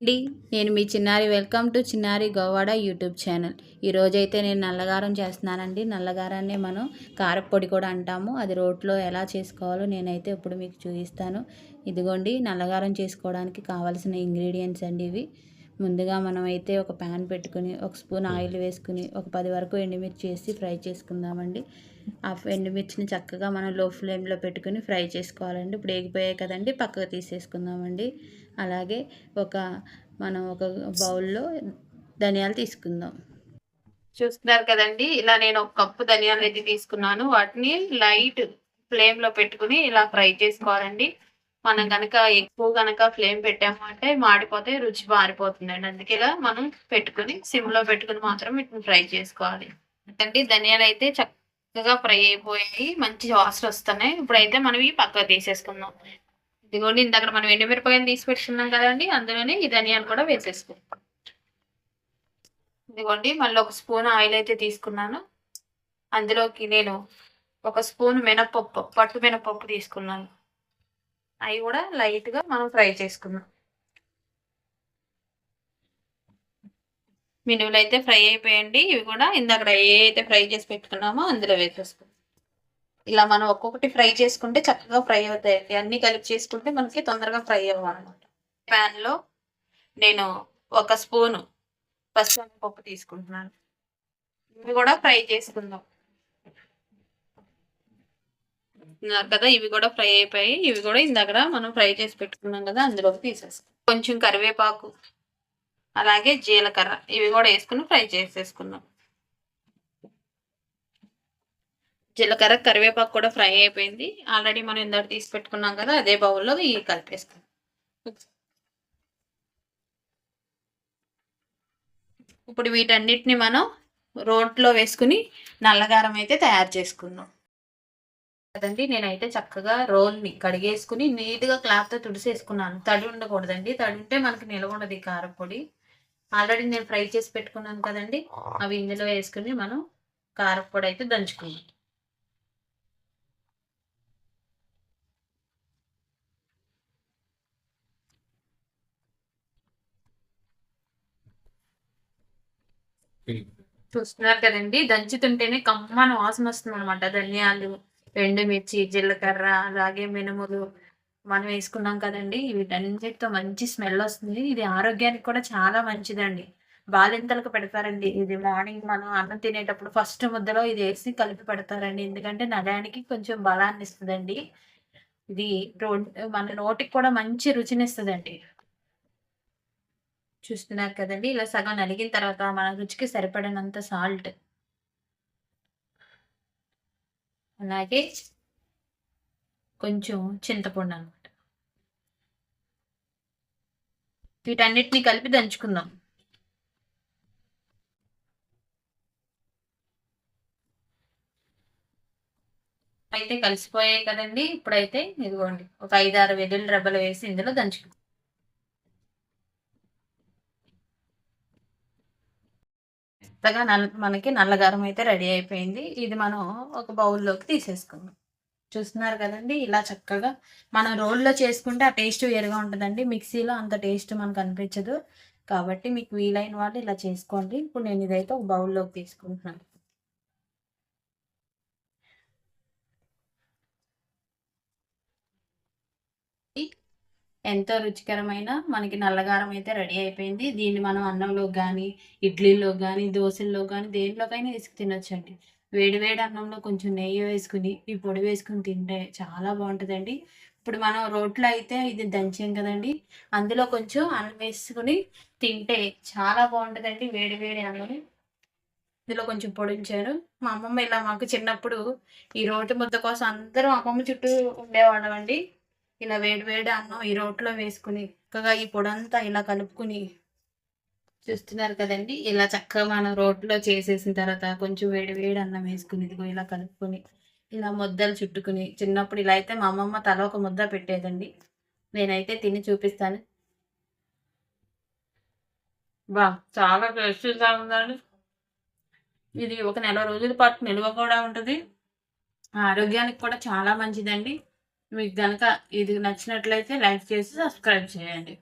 అండి నేను మీ చిన్నారి. వెల్కమ్ టు చిన్నారి గోవాడ యూట్యూబ్ ఛానల్. ఈరోజైతే నేను నల్లగారం చేస్తున్నానండి. నల్లగారాన్ని మనం కారపొడి కూడా అంటాము. అది రోట్లో ఎలా చేసుకోవాలో నేనైతే ఇప్పుడు మీకు చూపిస్తాను. ఇదిగోండి నల్లగారం చేసుకోవడానికి కావాల్సిన ఇంగ్రీడియంట్స్ అండి ఇవి. ముందుగా మనం అయితే ఒక ప్యాన్ పెట్టుకుని ఒక స్పూన్ ఆయిల్ వేసుకుని ఒక పది వరకు ఎండుమిర్చి వేసి ఫ్రై చేసుకుందామండి. ఆ ఎండుమిర్చిని చక్కగా మనం లో ఫ్లేమ్లో పెట్టుకుని ఫ్రై చేసుకోవాలండి. ఇప్పుడు ఎగిపోయాయి కదండి పక్కకు తీసేసుకుందామండి. అలాగే ఒక మనం ఒక బౌల్లో ధనియాలు తీసుకుందాం. చూస్తున్నారు కదండి ఇలా నేను ఒక కప్పు ధనియాలు అయితే తీసుకున్నాను. వాటిని లైట్ ఫ్లేమ్లో పెట్టుకుని ఇలా ఫ్రై చేసుకోవాలండి. మనం కనుక ఎక్కువ కనుక ఫ్లేమ్ పెట్టాము అంటే మాడిపోతే రుచి మారిపోతుందండి. అందుకే ఇలా మనం పెట్టుకుని సిమ్లో పెట్టుకుని మాత్రం వీటిని ఫ్రై చేసుకోవాలి. అంటే ధనియాలు అయితే చక్కగా ఫ్రై అయిపోయాయి. మంచి వాసన వస్తున్నాయి. ఇప్పుడైతే మనం ఇవి పక్కకు తీసేసుకుందాం. ఇదిగోండి ఇందాక మనం ఎండుమిరపకాయలు తీసి పెట్టుకున్నాం కదండి. అందులోనే ఈ ధనియాలు కూడా వేసేసుకుంటాం ఇదిగోండి మళ్ళీ ఒక స్పూన్ ఆయిల్ అయితే తీసుకున్నాను. అందులోకి నేను ఒక స్పూన్ మినపప్పు పట్టు మినపప్పు తీసుకున్నాను. అవి కూడా లైట్గా మనం ఫ్రై చేసుకుందాం. మినువులు అయితే ఫ్రై అయిపోయండి. ఇవి కూడా ఇందాక ఏ అయితే ఫ్రై చేసి పెట్టుకున్నామో అందులో వేసేసుకుందాం. ఇలా మనం ఒక్కొక్కటి ఫ్రై చేసుకుంటే చక్కగా ఫ్రై అవుతాయండి. అన్ని కలిపి చేసుకుంటే మనకి తొందరగా ఫ్రై అవ్వాలన్నమాట ప్యాన్లో నేను ఒక స్పూను పచ్చి తీసుకుంటున్నాను. ఇవి కూడా ఫ్రై చేసుకుందాం. కదా ఇవి కూడా ఫ్రై అయిపోయి ఇవి కూడా ఇందాక మనం ఫ్రై చేసి పెట్టుకున్నాం కదా అందులోకి తీసేస్తాం. కొంచెం కరివేపాకు అలాగే జీలకర్ర ఇవి కూడా వేసుకుని ఫ్రై చేసేసుకున్నాం. జీలకర్ర కరివేపాకు కూడా ఫ్రై అయిపోయింది. ఆల్రెడీ మనం ఇందాక తీసి పెట్టుకున్నాం కదా అదే బౌల్లో ఇవి కలిపేస్తాం ఇప్పుడు వీటన్నిటిని మనం రోట్లో వేసుకుని నల్లగారం అయితే తయారు చేసుకున్నాం. కదండి నేనైతే చక్కగా రోల్ని కడిగేసుకుని నీట్గా క్లాత్తో తుడిసేసుకున్నాను. తడి ఉండకూడదండి. తడి ఉంటే మనకి నిలవ ఉండదు ఈ కారపొడి. ఆల్రెడీ నేను ఫ్రై చేసి పెట్టుకున్నాను కదండి. అవి ఇందులో వేసుకుని మనం కారపొడి అయితే దంచుకున్నాం చూస్తున్నారు కదండి దంచుతుంటేనే కమ్మన వాసన వస్తుంది అనమాట ధనియాలు ఎండుమిర్చి జీలకర్ర అలాగే మినుములు మనం వేసుకున్నాం కదండి. వీటన్నిటితో మంచి స్మెల్ వస్తుంది. ఇది ఆరోగ్యానికి కూడా చాలా మంచిదండి. బాలింతలకు పెడతారండి. ఇది మార్నింగ్ మనం అన్నం తినేటప్పుడు ఫస్ట్ ముద్దలో ఇది వేసి కలిపి పెడతారండి. ఎందుకంటే నడానికి కొంచెం బలాన్ని ఇస్తుందండి. ఇది మన నోటికి కూడా మంచి రుచినిస్తుందండి చూస్తున్నారు కదండి. ఇలా సగం నలిగిన తర్వాత మన రుచికి సరిపడినంత సాల్ట్ అలాగే కొంచెం చింతపండు అనమాట వీటన్నిటిని కలిపి దంచుకుందాం. అయితే కలిసిపోయాయి కదండి. ఇప్పుడైతే ఇదిగోండి ఒక ఐదు ఆరు వెదులు రెబ్బలు వేసి ఇందులో దంచుకుందాం. మెత్తగా నల్ల మనకి నల్లగారం అయితే రెడీ అయిపోయింది. ఇది మనం ఒక బౌల్లోకి తీసేసుకుందాం. చూస్తున్నారు కదండి ఇలా చక్కగా మనం రోల్లో చేసుకుంటే ఆ టేస్ట్ వేరుగా ఉంటుందండి. మిక్సీలో అంత టేస్ట్ మనకు అనిపించదు. కాబట్టి మీకు వీలైన వాళ్ళు ఇలా చేసుకోండి. ఇప్పుడు నేను ఇదైతే ఒక బౌల్లోకి తీసుకుంటున్నాను. ఎంతో రుచికరమైన మనకి నల్లగారం అయితే రెడీ అయిపోయింది. దీన్ని మనం అన్నంలో కానీ ఇడ్లీలో కానీ దోశల్లో కానీ దేనిలోకైనా వేసుకు తినొచ్చండి. వేడివేడి అన్నంలో కొంచెం నెయ్యి వేసుకుని ఈ పొడి వేసుకుని తింటే చాలా బాగుంటుందండి. ఇప్పుడు మనం రోట్లో అయితే ఇది దంచాం కదండి. అందులో కొంచెం అన్నం వేసుకుని తింటే చాలా బాగుంటుందండి వేడి వేడి అన్నం. ఇందులో కొంచెం పొడించారు మా అమ్మమ్మ ఇలా మాకు చిన్నప్పుడు ఈ రోటి ముద్ద కోసం అందరూ అమ్మమ్మ చుట్టూ ఉండేవాళ్ళం అండి ఇలా వేడి వేడి అన్నం ఈ రోట్లో వేసుకుని చక్కగా ఈ పొడంతా ఇలా కలుపుకుని చూస్తున్నారు కదండి. ఇలా చక్కగా మనం రోట్లో చేసేసిన తర్వాత కొంచెం వేడి వేడి అన్నం వేసుకుని ఇదిగో ఇలా కలుపుకొని ఇలా ముద్దలు చుట్టుకుని చిన్నప్పుడు ఇలా అయితే మా అమ్మమ్మ తల ఒక ముద్ద పెట్టేదండి. నేనైతే తిని చూపిస్తాను. బా చాలా టేస్టీగా ఉందండి. ఇది ఒక నెల రోజుల పాటు నిల్వ కూడా ఉంటుంది. ఆరోగ్యానికి కూడా చాలా మంచిదండి. మీకు కనుక ఇది నచ్చినట్లయితే లైక్ చేసి సబ్స్క్రైబ్ చేయండి.